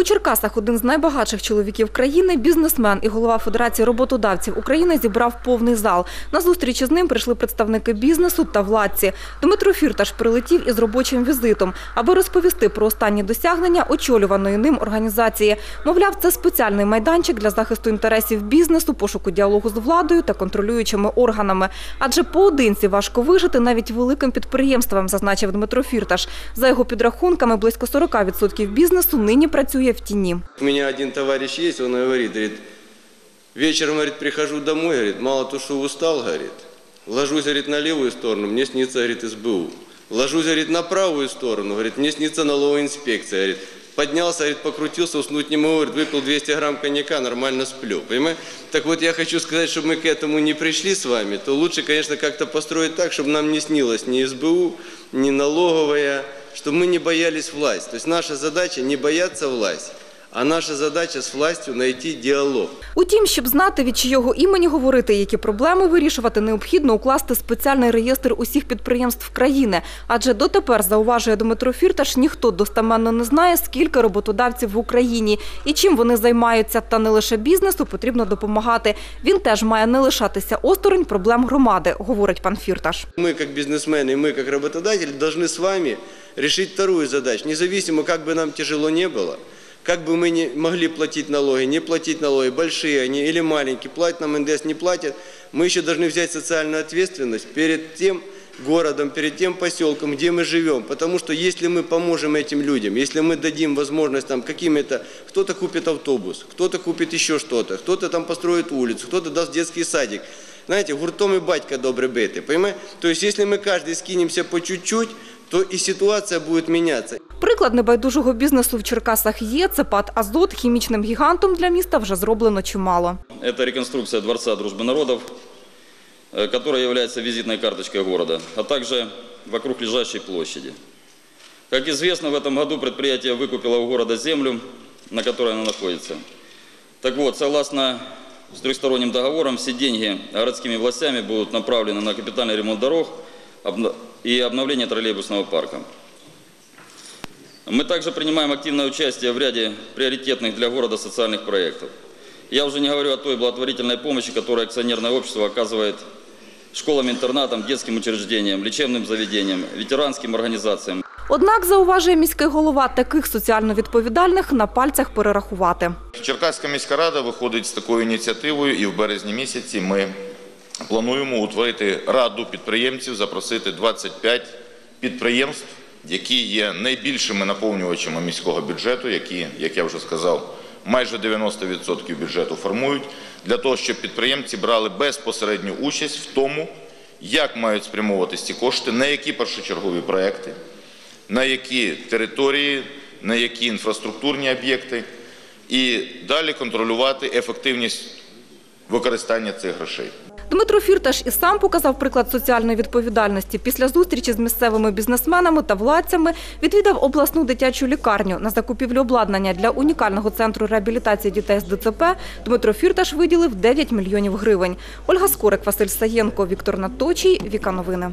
У Черкасах один з найбагатших чоловіків країни, бізнесмен і голова Федерації роботодавців України зібрав повний зал. На зустріч із ним прийшли представники бізнесу та владці. Дмитро Фірташ прилетів із робочим візитом, аби розповісти про останні досягнення очолюваної ним організації. Мовляв, це спеціальний майданчик для захисту інтересів бізнесу, пошуку діалогу з владою та контролюючими органами. Адже поодинці важко вижити навіть великим підприємствам, зазначив Дмитро Фірташ. За його підрахунками, близько 40% бізнесу нині працює в тіні. У меня один товарищ есть, он говорит, говорит, вечером, говорит, прихожу домой, говорит, мало то, что устал, говорит, ложусь, говорит, на левую сторону, мне снится, говорит, СБУ. Ложусь, говорит, на правую сторону, говорит, мне снится налоговая инспекция, говорит, поднялся, говорит, покрутился, уснуть не могу, говорит, выпил 200 грамм коньяка, нормально сплю, понимаешь? Так вот, я хочу сказать, чтобы мы к этому не пришли с вами, то лучше, конечно, как-то построить так, чтобы нам не снилось ни СБУ, ни налоговая, чтобы мы не боялись власть. То есть наша задача не бояться власть, а наша задача с властью найти диалог. Утім, щоб знати, від чийого імені говорити, і які проблеми вирішувати, необхідно укласти спеціальний реєстр усіх підприємств країни. Адже дотепер, зауважує Дмитро Фірташ, ніхто достаменно не знає, скільки роботодавців в Україні і чим вони займаються. Та не лише бізнесу потрібно допомагати. Він теж має не лишатися осторонь проблем громади, говорить пан Фірташ. Мы, как бизнесмены, мы, как работодатели, должны с вами решить вторую задачу. Независимо, как бы нам тяжело не было, Как бы мы не могли платить налоги, не платить налоги, большие они или маленькие, платят нам НДС, не платят, мы еще должны взять социальную ответственность перед тем городом, перед тем поселком, где мы живем. Потому что если мы поможем этим людям, если мы дадим возможность там какими-то, кто-то купит автобус, кто-то купит еще что-то, кто-то там построит улицу, кто-то даст детский садик. Знаете, гуртом и батька добре бити, понимаете? То есть, если мы каждый скинемся по чуть-чуть, то и ситуация будет меняться. Приклад небайдужого бізнесу в Черкасах є. Це ПАД «Азот» хімічним гігантом для міста вже зроблено чимало. Это реконструкция Дворца Дружбы Народов, э, которая является визитной карточкой города, а также вокруг лежащей площади. Как известно, в этом году предприятие выкупило у города землю, на которой оно находится. Так вот, согласно с трехсторонним договором, все деньги городскими властями будут направлены на капитальный ремонт дорог обна- и обновление троллейбусного парка. Мы также принимаем активное участие в ряде приоритетных для города социальных проектов. Я уже не говорю о той благотворительной помощи, которую акционерное общество оказывает школам-интернатам, детским учреждениям, лечебным заведениям, ветеранским организациям. Однак, зауважує міський голова, таких соціально відповідальних на пальцях перерахувати. Черкаська міська рада виходить з такою ініціативою, і в березні місяці ми плануємо утворити раду підприємців, запросити 25 підприємств, які є найбільшими наповнювачами міського бюджету, які, як я вже сказав, майже 90% бюджету формують, для того, щоб підприємці брали безпосередню участь в тому, як мають спрямовуватися ці кошти, на які першочергові проекти, на які території, на які інфраструктурні об'єкти, і далі контролювати ефективність використання цих грошей. Дмитро Фірташ і сам показав приклад соціальної відповідальності. Після зустрічі з місцевими бізнесменами та владцями відвідав обласну дитячу лікарню. На закупівлю обладнання для унікального центру реабілітації дітей з ДЦП Дмитро Фірташ виділив 9 мільйонів гривень. Ольга Скорик, Василь Саєнко, Віктор Наточій, Віка Новини.